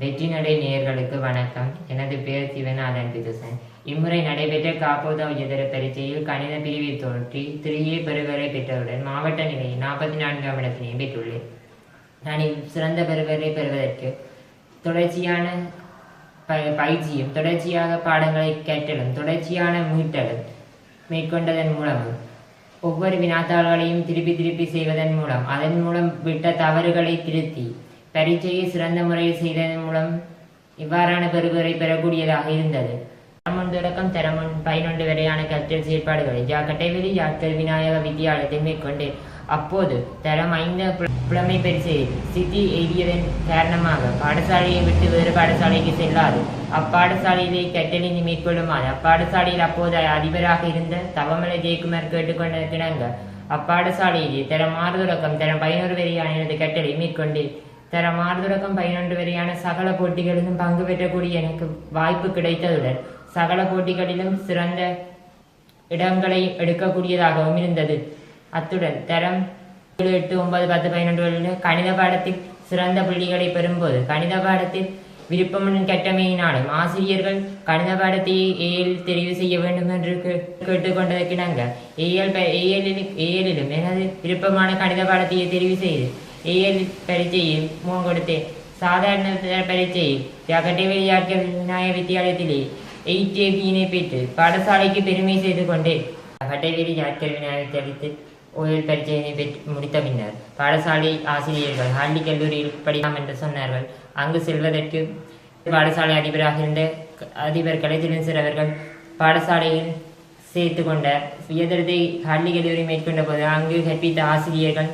வெற்றி நடை நேயர்களுக்கு வணக்கம். எனது பெயர் சிவநாதன் பிதுசன். இம்முறை நடைபெற்ற காப்போதா உயர்தர பரீட்சையில் கணித பிரிவில் தோற்றி திரியே பெறுவரை பெற்றவுடன் மாவட்ட நிலையில் நாற்பத்தி நான்காம் இடத்தினையும் பெற்றுள்ளேன். நான் சிறந்த பெறுவரை பெறுவதற்கு தொடர்ச்சியான ப- பயிற்சியும் தொடர்ச்சியாக பாடங்களை கேட்டலும் தொடர்ச்சியான மீட்டலும் மேற்கொண்டதன் மூலமும் ஒவ்வொரு வினாத்தாள்களையும் திருப்பி திருப்பி செய்வதன் மூலம் அதன் மூலம் விட்ட தவறுகளை திருத்தி பரீட்சையை சிறந்த முறையில் செய்ததன் மூலம் இவ்வாறான பெறுவரை பெறக்கூடியதாக இருந்தது. தரம் தொடக்கம் தரம் பதினொன்று வரையான கற்றல் செயற்பாடுகளை ஜா கட்டைவெளி யாக்கல் விநாயக வித்தியாலயத்தை மேற்கொண்டு அப்போது தரம் ஐந்து புலமை பரிசையில் சித்தி எய்தியதன் காரணமாக பாடசாலையை விட்டு வேறு பாடசாலைக்கு செல்லாது. அப்பாடசாலையிலே கற்றலினை மேற்கொள்ளுமாறு அப்பாடசாலையில் அப்போது அதிபராக இருந்த தவமலை ஜெயக்குமார் கேட்டுக்கொண்ட கிணங்க அப்பாடசாலையிலே தரம் ஆறு தொடக்கம் தரம் பதினோரு வரையான எனது கட்டளை மேற்கொண்டு தரம் ஆறு பதினொன்று வரையான சகல போட்டிகளிலும் பங்கு பெற்றக்கூடிய எனக்கு வாய்ப்பு கிடைத்ததுடன் சகல போட்டிகளிலும் சிறந்த இடங்களை எடுக்கக்கூடியதாகவும் இருந்தது. அத்துடன் தரம் ஏழு எட்டு ஒன்பது பத்து பதினொன்று கணித பாடத்தில் சிறந்த புள்ளிகளை பெறும்போது கணித பாடத்தில் விருப்பமுடன் கட்டமையினாலும் ஆசிரியர்கள் கணித பாடத்தை ஏஎல் தெரிவு செய்ய வேண்டும் என்று கேட்டுக்கொண்டதற்கிணங்க ஏஎல் ஏஎல்லில் ஏஎல்லிலும் எனது விருப்பமான கணித பாடத்தையே தெரிவு செய்து ஏஎல் பரீட்சையில் முகம் கொடுத்தேன் சாதாரண தர பரீட்சையில் ஜகட்டேவெளி யாட்கள் விநாயக வித்தியாலயத்திலே எயிட் ஏபியினை பெற்று பாடசாலைக்கு பெருமை செய்து கொண்டே கட்டைவேலி யாட்கள் விநாயகத்தை அளித்து ஓயல் பரீட்சையினை பெற்று முடித்த பின்னர் பாடசாலை ஆசிரியர்கள் ஹாண்டி கல்லூரியில் படிக்கலாம் என்று சொன்னார்கள் அங்கு செல்வதற்கு பாடசாலை அதிபராக இருந்த க- அதிபர் கலைச்செல்வன் அவர்கள் பாடசாலையில் சேர்த்து கொண்ட உயர்தரத்தை ஹாண்டி கல்லூரி மேற்கொண்ட போது அங்கு கற்பித்த ஆசிரியர்கள்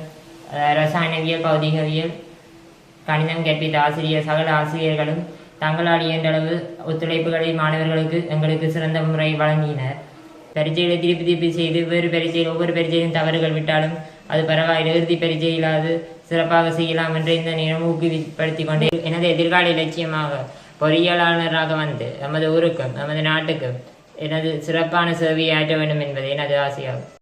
ரசாயனவியல் பௌதிகவியல் கணிதம் கற்பித்த ஆசிரியர் சகல ஆசிரியர்களும் தங்களால் இயன்றளவு ஒத்துழைப்புகளை மாணவர்களுக்கு எங்களுக்கு சிறந்த முறை வழங்கினர். பரீட்சைகளை திருப்பி திருப்பி செய்து வேறு பரீட்சையில் ஒவ்வொரு பரீட்சையிலும் தவறுகள் விட்டாலும் அது பரவாயில்லை இறுதி பரீட்சையிலாவது சிறப்பாக செய்யலாம் என்று இந்த நேரம் ஊக்குவிப்படுத்திக் கொண்டு எனது எதிர்கால இலட்சியமாக பொறியியலாளராக வந்து நமது ஊருக்கும் நமது நாட்டுக்கும் எனது சிறப்பான சேவையை ஆற்ற வேண்டும் என்பது எனது ஆசையாகும்.